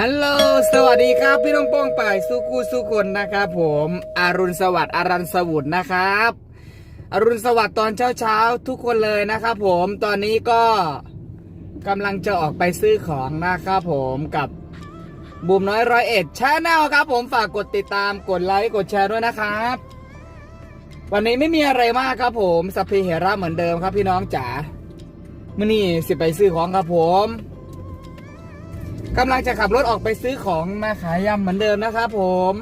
ฮัลโหล สวัสดีครับ พี่น้องป้องป่ายสุกูสุคนนะครับผมอารุณสวัสดิ์อารันสวุฒนะครับอรุณสวัสดิ์ตอนเช้าเช้าๆ ทุกคนเลยนะครับผมตอนนี้ก็กำลังจะออกไปซื้อของนะครับผมกับบูมน้อยร้อยเอ็ดชาแนลครับผมฝากกดติดตามกดไลค์กดแชร์ด้วยนะครับ วันนี้ไม่มีอะไรมากครับผมสพเพเหระเหมือนเดิมครับพี่น้องจ๋ามื่อนี้สิไปซื้อของครับผม กำลังจะขับรถออกไปซื้อของมาขายยำเหมือนเดิมนะครับผม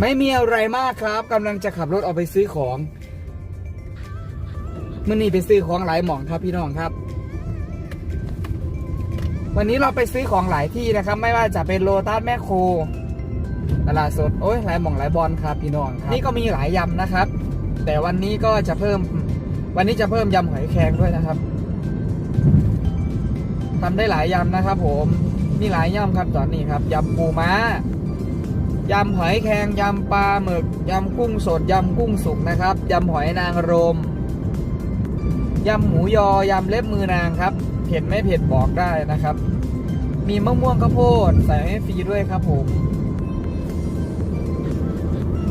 ไม่มีอะไรมากครับกำลังจะขับรถออกไปซื้อของมื่อนี้ไปซื้อของหลายหม่องครับพี่น้องครับ วันนี้เราไปซื้อของหลายที่นะครับ ไม่ว่าจะเป็นโลตัสแมคโครตลาดสดโอ้ยหลายหม่องหลายบอลครับ พี่น้องครับนี่ก็มีหลายยำนะครับ แต่วันนี้ก็จะเพิ่ม วันนี้จะเพิ่มยำหอยแครงด้วยนะครับ ทำได้หลายยำนะครับ ผมมีหลายยำครับตอนนี้ครับยำปูม้ายำหอยแครงยำปลาหมึกยำกุ้งสดยำกุ้งสุกนะครับยำหอยนางรมยำหมูยอยำเล็บมือนางครับเผ็ดไม่เผ็ดบอกได้นะครับ มีมะม่วงข้าวโพดใส่ให้ฟรีด้วยครับผม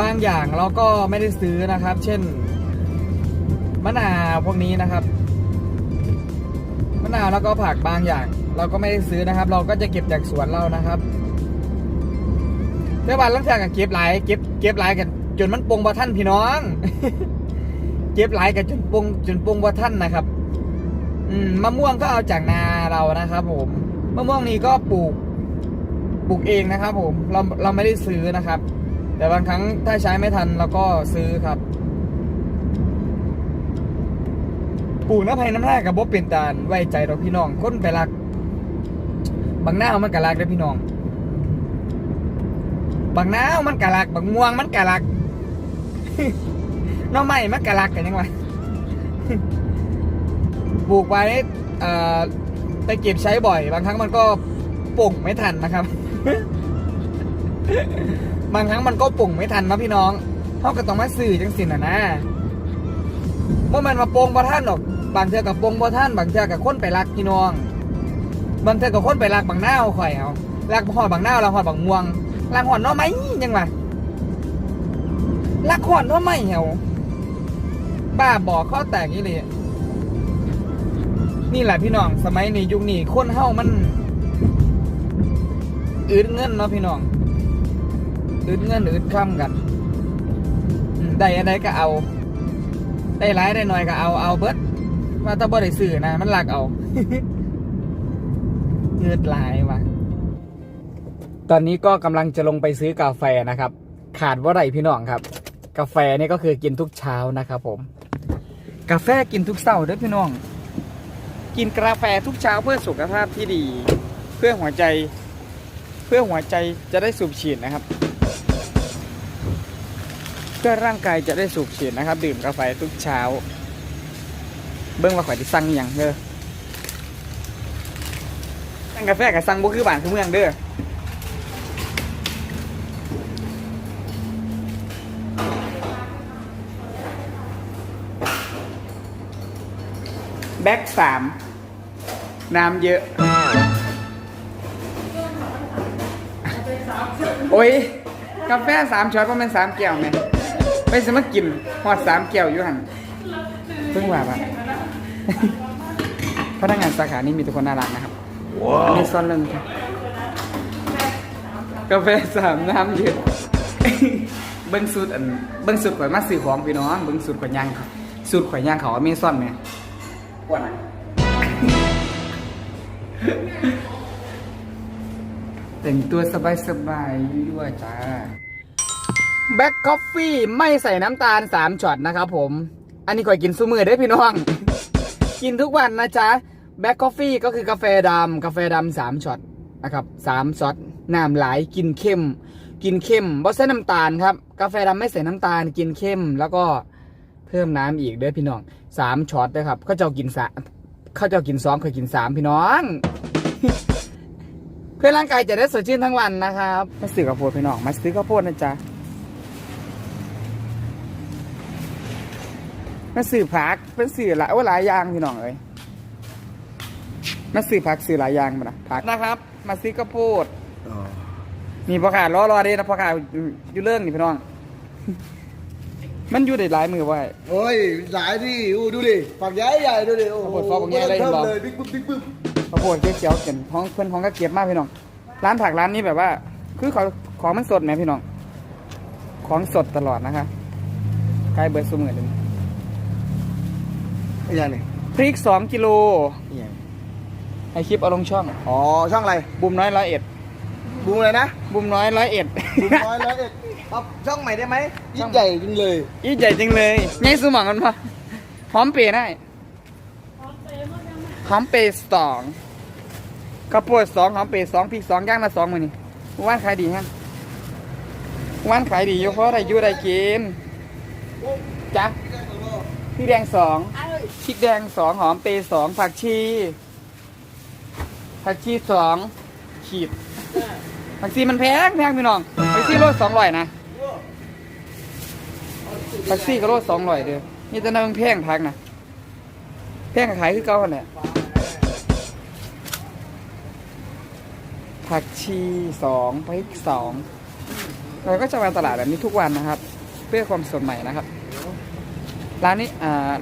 บางอย่างเราก็ไม่ได้ซื้อนะครับ เช่น มะนาวพวกนี้นะครับ นาวแล้วก็ผักบางอย่าง เราก็ไม่ได้ซื้อนะครับ เราก็จะเก็บจากสวนเรานะครับเมื่อวานลังจากกับเก็บหลายเก็บเก็บหลายกัน จนมันปงบ่ท่านพี่น้อง เก็บหลายกันจนปงจนปงบ่ท่านนะครับ อืมมะม่วงก็เอาจากนาเรานะครับผมมะม่วงนี้ก็ปลูกปลูกเองนะครับ ผมเราเราไม่ได้ซื้อนะครับ แต่บางครั้งถ้าใช้ไม่ทันเราก็ซื้อครับ ปลูกน้ำไผ่น้ำแร่กับบ่เป็นตาลไว้ใจเราพี่น้องคนไปรัก บางหน้ามันกะรักเด้พี่น้อง บางหน้ามันกะรัก บางม่วงมันกะรักน้องไม้มันกะรักกันยังไงปลูกไว้ไปเก็บใช้บ่อย บางครั้งมันก็ปลูกไม่ทันนะครับ บางครั้งมันก็ปลูกไม่ทันนะพี่น้องเขาก็ต้องมาสื่อจังสินอะนะว่ามันมาโปงบ่ท่านหรอก บางเทือกับปงบ่ท่านบางเทือกับคนไปรักพี่น้อง บางเทือกับคนไปรักบางหน้าวข่อยเอารักหอดบางหน้าวรักหอดบางม่วงรักหอดน้อไหมยังไงรักหอดน้อไหมเหรอบ้าบอกข้อแตกนี่เลยนี่แหละพี่น้องสมัยนี้ยุคนี้คนเฮ้ามันอืดเงินเนาะพี่น้องอืดเงินอืดค่ำกันได้อะไรก็เอา ได้ร้ายได้หน้อยก็เอาเอาเบิด ว่าถ้าบ่ได้ซื้อนะ มันหลักเอาเงืดหลายว่ะ ตอนนี้ก็กำลังจะลงไปซื้อกาแฟนะครับ ขาดว่าไรพี่น้องครับ กาแฟนี่ก็คือกินทุกเช้านะครับผม กาแฟกินทุกเช้าด้อพี่น้อง กินกาแฟทุกเช้าเพื่อสุขภาพที่ดี เพื่อหัวใจ เพื่อหัวใจจะได้สูบฉีดนะครับ เพื่อร่างกายจะได้สูบฉีดนะครับ ดื่มกาแฟทุกเช้า เบิ้งว่าข่อยที่สั่งอหย่างเด้อสั่งกาแฟกับสั่งบ่คือบ้านคือเมืองเด้อแบ็กสามน้ำเยอะ โอ้ย กาแฟสามช็อตเพราะมันสามแก้วไหม ไปสมัครกินหอดสามแก้วอยู่หันเพิ่งว่าปะ พนักงานสาขานี้มีทุกคนน่ารักนะครับอันนี้ซ่อนเรื่องครับกาแฟสามน้ำเยอะเบิ้งสูตรอันเบิ้งสูตรข่อยมาซื้อของพี่น้องเบิ้งสูตรข่อยย่างครับสูตรข่อยย่างเขาอเมซอนไหมกว่าไหนแต่งตัวสบายๆด้วยจ้าแบ็คคอฟฟี่ไม่ใส่น้ำตาลสามช็อตนะครับผม อันนี้ข่อยกินซูมือได้อพี่น้อง กินทุกวันนะจ๊ะแบ็คคอฟฟี่ก็คือกาแฟดำกาแฟดำสามช็อตนะครับสามช็อตน้ำหลายกินเข้ม กินเข้มบ่ใส่น้ำตาลครับ กาแฟดำไม่ใส่น้ำตาล กินเข้ม แล้วก็เพิ่มน้ำอีกเด้อพี่น้องสามช็อตนะครับเขาเจ้ากินสามเขาเจ้ากินสองเคยกินสามพี่น้อง เพื่อร่างกายจะได้สดชื่นทั้งวันนะครับมาซื้อข้าโพดพี่น้องมาซื้อข้าโพดนะจ๊ะ มาซื้อผักเป็นซื้อหลายว่าหลายอย่างพี่น้องเอ้ยมาซื้อผักซื้อหลายอย่างมานะผักนะครับ มาซื้อกระโพดนี่พ่อขาดรอรอเด้นะพ่อขาดอยู่เรื่องนี่พี่น้อง มันอยู่ได้หลายมือไว้โอ้ยหลายที่อู้ดูดิฝักใหญ่ใหญ่ดูดิโอ้โหขอบคุณครับผมใหญ่เลยเห็นบ่เริ่มเลยบิ๊กบึ๊บบิ๊กบึ๊บข้าวโพดเขียวๆเก็บห้องเพื่อนห้องก็เก็บมากพี่น้อง ร้านผักร้านนี้แบบว่า คือเขาของมันสดไหมพี่น้อง ของสดตลอดนะคะใกล้เบิร์ดซูมือเลย อีกอย่างหนึ่งพริกสองกิโลอีกอย่างให้คลิปเอาลงช่อง อ๋อ ช่องอะไร บุมน้อยร้อยเอ็ดบูมอะไรนะ บุมน้อยร้อยเอ็ดบูมน้อยแล้วเอ็ดปรับช่องใหม่ได้ไหมยิ่งใหญ่จริงเลยยี่ใหญ่จริงเลยไงสมองกันปะหอมเปรย์ได้หอมเปรย์สองข้าวโพดสองหอมเปรย์สองพริกสองย่างละสองมือนี่ว่านขายดีฮะว่านขายดีอยู่เพราะได้อยู่ได้กินจ้ะ พริกแดงสองพริกแดงสองหอมเปยสองผักชีผักชีสองขีดผักชีมันแพงแพงพี่น้องผักชีโลสองร้อยนะแท็กซี่ก็รถสองร้อยเดียวนี่แต่นั่งแพงพักนะแพงขายคือเก่าหั่นแหละผักชีสองพริกสองเราก็จะมาตลาดแบบนี้ทุกวันนะครับ เพื่อความสดใหม่นะครับ ร้านนี้อ่า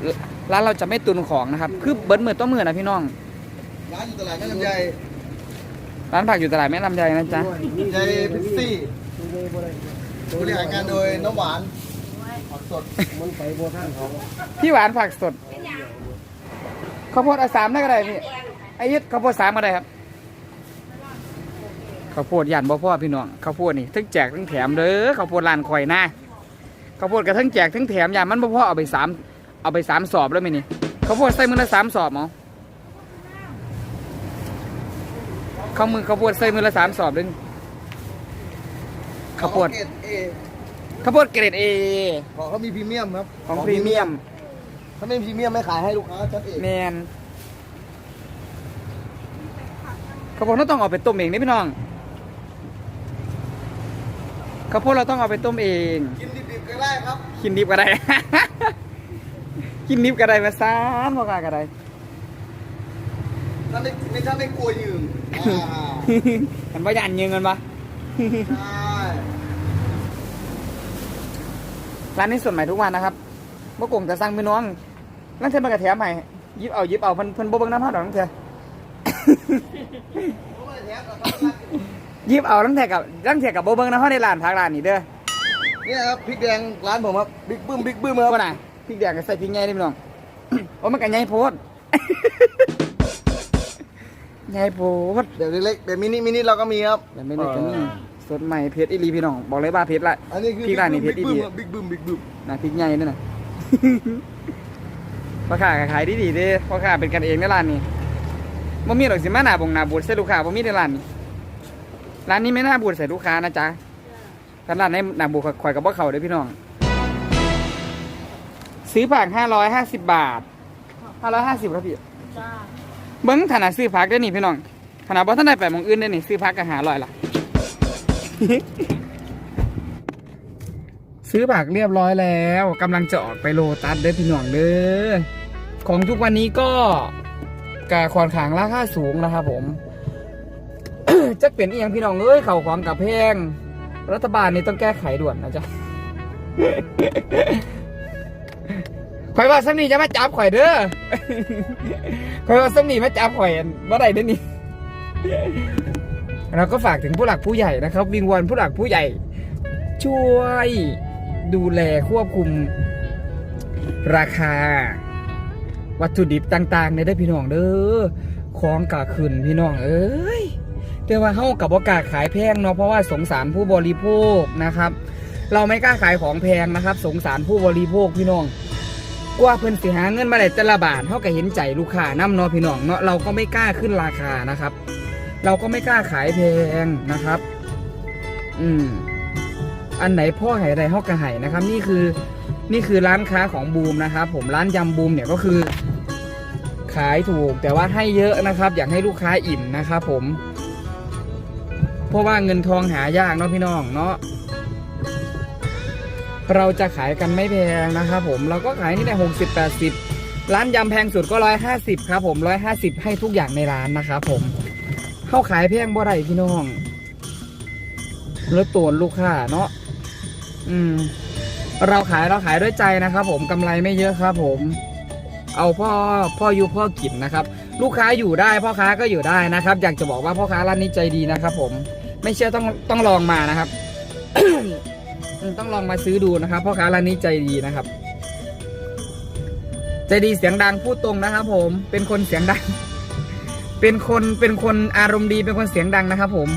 ร้านเราจะไม่ตุนของนะครับ คือเบิร์ดมือต้นมือนะพี่น้อง ร้านอยู่ตลาดแม่ลำไยร้านผักอยู่ตลาดแม่ลำไยนะจ๊ะใจพิซซี่บริหารงานโดยน้ำหวานผักสดมันไปบัวท่านเขาพี่หวานผักสดข้าวโพดเอาสามได้ก็ได้พี่ไอ้ยึดข้าวโพดสามก็ได้ครับข้าวโพดยันบ่พ่อพี่น้องข้าวโพดนี่ทั้งแจกทั้งแถมเด้อข้าวโพดร้านข่อยนะ ข้าวโพดก็ทั้งแจกทั้งแถมยันมันบ่พ่อเอาไปสามเอาไปสามสอบแล้วไหมนี่ข้าวโพดใส่มือละสามสอบเหรอข้าวมือข้าวโพดใส่มือละสามสอบเลยข้าวโพดเกรดเอข้าวโพดเกรดเอของเขามีพรีเมียมครับของพรีเมียม ถ้าไม่พรีเมียมไม่ขายให้ลูกค้าชั้นเอกแมนข้าวโพดเราต้องเอาไปต้มเองนี่พี่น้องข้าวโพดเราต้องเอาไปต้มเอง กินดิบๆก็ ได้ครับ กินดิบก็ได้ กินดิบก็ได้มาซ้ำพอกาก็ได้ถ้าไม่ไม่ถ้าไม่กลัวยืมอ่ามันประหยัดเงินกันปะใช่ร้านนี้สดใหม่ทุกวันนะครับเมื่อกงจะสั่งพี่น้องนั่นเทมากระแถมใหม่ยิบเอายิบเอาเพิ่นเพิ่นบ่เบิ่งน้ำผ้าดอกนั่นเถอะผมไม่ได้แถมหรอกครับยิบเอาตั้งแต่กับตั้งแต่กับบ่เบิ่งน้ำผ้าในร้านพักร้านนี่เด้อ เนี่ยครับพริกแดงร้านผมครับบิ๊กบึ้มบิ๊กบึ้มคเมื่รับอน่ะพริกแดงก็ใส่พริกใหญ่นี่พี่น้องโอ้มันก็ใหญ่โพดใหญ่โพดเดี๋ยวเล็กๆเดี๋ยวมินิมินิเราก็มีครับแต่ไม่ได้ก็นี่สดใหม่เพชรอีหลีพี่น้องบอกเลยว่าเพชรละอันนี้คือพริกร้านนี้พริกดีบิ๊กบึ้มบิ๊กบึ้มนะพริกใหญ่นี่นะพ่อค้าก็ขายดีดีๆเด้พ่อค้าเป็นกันเองในร้านนี้บ่มีหรอกสิมาหน้าบงหน้าบูดใส่ลูกค้าบ่มีในร้านนี้ร้านนี้ไม่น่าบูดใส่ลูกค้านะจ๊ะ ถ้าร้านในหน้าบูดข่อยกับบ่เข้าเด้อพี่น้อง ซื้อผักห้าร้อยห้าสิบบาทห้าร้อยห้าสิบครับพี่จ้าเบิ้งฐานะซื้อพักได้อนี่พี่น้องฐานะบ่ท่านได้ไปหมองอื่นได้อนี่ซื้อพักก็หาลอยละซื้อผักเรียบร้อยแล้วกำลังจะออกไปโลตัสเด้อพี่น้องเด้อของทุกวันนี้ก็กาคอนขางราคาสูงนะครับผมจะเปลี่ยนอีหยังพี่น้องเอ้ยเข่าของกับแพง รัฐบาลนี่ต้องแก้ไขด่วนนะจ๊ะข่อยว่าสมนีจะมาจับข่อยเด้อข่อยว่าสมนีมาจับข่อยอันบ่ได้เด้อนี่เราก็ฝากถึงผู้หลักผู้ใหญ่นะครับ วิงวอนผู้หลักผู้ใหญ่ ช่วยดูแลควบคุม ราคา วัตถุดิบต่างๆในได้พี่น้องเด้อของกาขึ้นพี่น้องเอ้ย แต่ว่าเฮากับว่ากล้าขายแพงเนาะเพราะว่าสงสารผู้บริโภคนะครับ เราไม่กล้าขายของแพงนะครับ สงสารผู้บริโภคพี่น้องกว่าเพิ่นสิหาเงินมาได้แต่ละบาทเฮาก็เห็นใจลูกค้านํเนาะพี่น้องเนาะเราก็ไม่กล้าขึ้นราคานะครับ เราก็ไม่กล้าขายแพงนะครับ อืมอันไหนพ่อไห่ไรเฮากระไห่นะครับ นี่คือนี่คือร้านค้าของบูมนะครับ ผมร้านยำบูมเนี่ยก็คือ ขายถูกแต่ว่าให้เยอะนะครับ อยากให้ลูกค้าอิ่มนะครับผม เพราะว่าเงินทองหายากเนาะพี่น้องเนาะเราจะขายกันไม่แพงนะครับผมเราก็ขายนี่ได้หกสิบแปดสิบร้านยำแพงสุดก็ร้อยห้าสิบครับผมร้อยห้าสิบให้ทุกอย่างในร้านนะครับผมเข้าขายแพงบ่ได้พี่น้องแล้วตัวลูกค้าเนาะอืม เราขายเราขายด้วยใจนะครับผมกำไรไม่เยอะครับ ผม เอาพ่อพ่ออยู่พ่อกินนะครับ ลูกค้าอยู่ได้พ่อค้าก็อยู่ได้นะครับ อยากจะบอกว่าพ่อค้าร้านนี้ใจดีนะครับ ผม ไม่เชื่อต้องต้องลองมานะครับ ต้องลองมาซื้อดูนะครับพ่อค้าร้านนี้ใจดีนะครับ ใจดีเสียงดังพูดตรงนะครับ ผมเป็นคนเสียงดัง เป็นคนเป็นคนอารมณ์ดีเป็นคนเสียงดังนะครับ ผม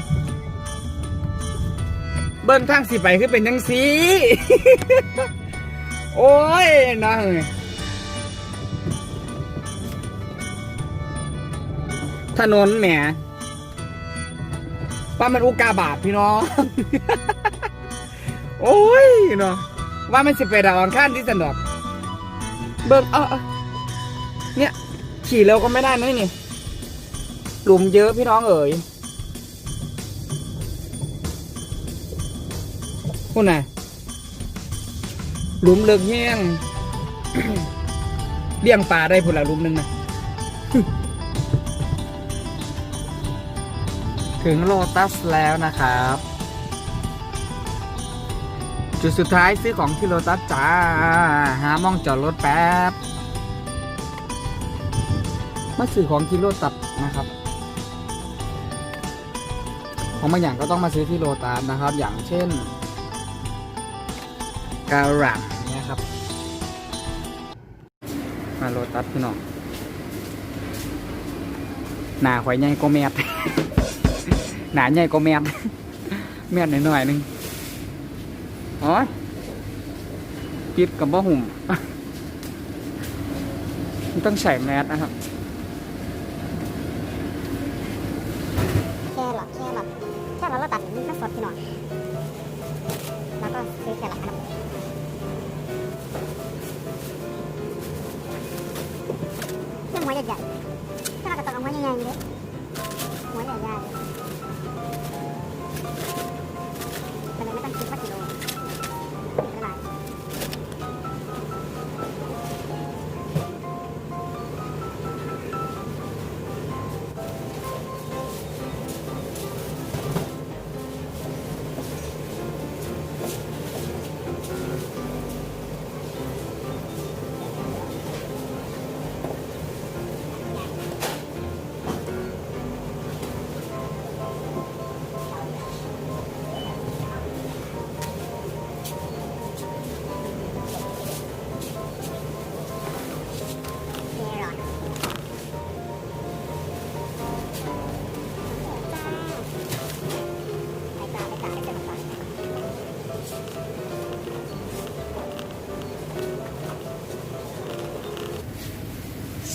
เบิ้งทางสิไปคือเป็นยังสีโอ้ยนะถนนแหม ว่ามันอุกาบาตพี่น้อง โอ้ยเนาะว่ามันสิไปดาวอังคารที่สนดอก เบิ้งเออเนี่ย ขี่เร็วก็ไม่ได้นะนี่หลุมเยอะพี่น้องเอ๋ยคุณน่ะหลุมเลิกแห้งเลี้ยงปลาได้ผลละหลุมนึงนะ ถึงโลตัสแล้วนะครับ จุดสุดท้ายซื้อของที่โลตัสจ้า หามองจอดรถแป๊บ มาซื้อของที่โลตัสนะครับ ของบางอย่างก็ต้องมาซื้อที่โลตัสนะครับ อย่างเช่นการังเนี่ยครับ มาโลตัสพี่น้องหนาข่อยใหญ่ก็แมด หนาใหญ่ก็แมนแมนหน่อยหนึงอ๋อปิดกับบ่หุ่มต้องใส่แมสนะครับ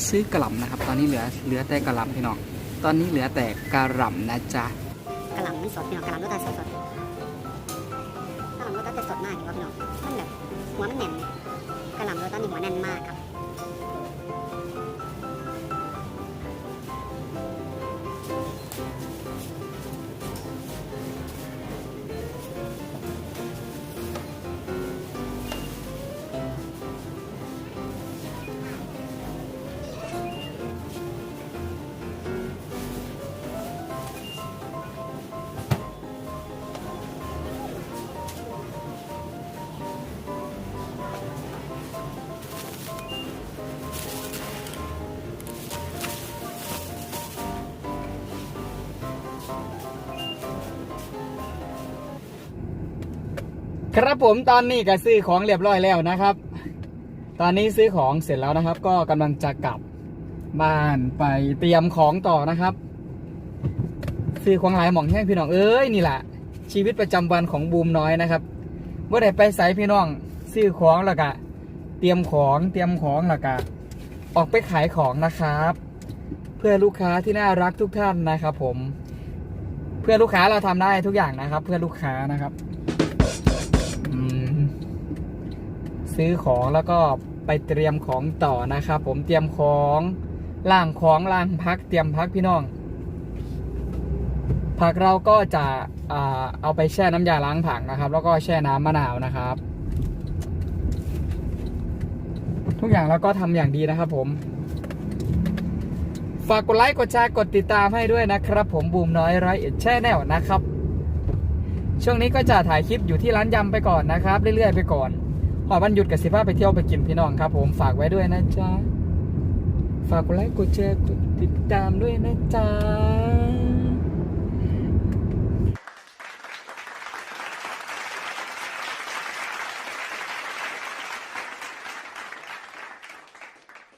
ซื้อกระหล่ำนะครับ ตอนนี้เหลือเหลือแต่กระหล่ำพี่น้อง ตอนนี้เหลือแต่กระหล่ำนะจ๊ะกะหล่ำมันสดพี่น้องกะหล่ำรสชาติสด ครับผมตอนนี้ก็ซื้อของเรียบร้อยแล้วนะครับ ตอนนี้ซื้อของเสร็จแล้วนะครับ ก็กำลังจะกลับบ้านไปเตรียมของต่อนะครับ ซื้อของหลายหม่องแห้งพี่น้องเอ้ยนี่แหละชีวิตประจำวันของบูมน้อยนะครับว่าได้ไปใส่พี่น้องซื้อของแล้วก็เตรียมของเตรียมของแล้วก็ออกไปขายของนะครับ เพื่อลูกค้าที่น่ารักทุกท่านนะครับ ผม เพื่อลูกค้าเราทำได้ทุกอย่างนะครับ เพื่อลูกค้านะครับ ซื้อของแล้วก็ไปเตรียมของต่อนะครับผมเตรียมของล่างของล่างพักเตรียมพักพี่น้อง ผักเราก็จะเอาไปแช่น้ำยาล้างผักนะครับ แล้วก็แช่น้ำมะนาวนะครับ ทุกอย่างเราก็ทำอย่างดีนะครับผมฝากกดไลค์ กดแชร์ กดติดตามให้ด้วยนะครับ ผมบูมน้อยร้อยเอ็ดแช่แนวนะครับ ช่วงนี้ก็จะถ่ายคลิปอยู่ที่ร้านยำไปก่อนนะครับ เรื่อยๆไปก่อนพอวันหยุดกับสิบ้าไปเที่ยวไปกินพี่น้องครับ ผมฝากไว้ด้วยนะจ๊ะ ฝากกดไลค์กดแชร์กดติดตามด้วยนะจ๊ะ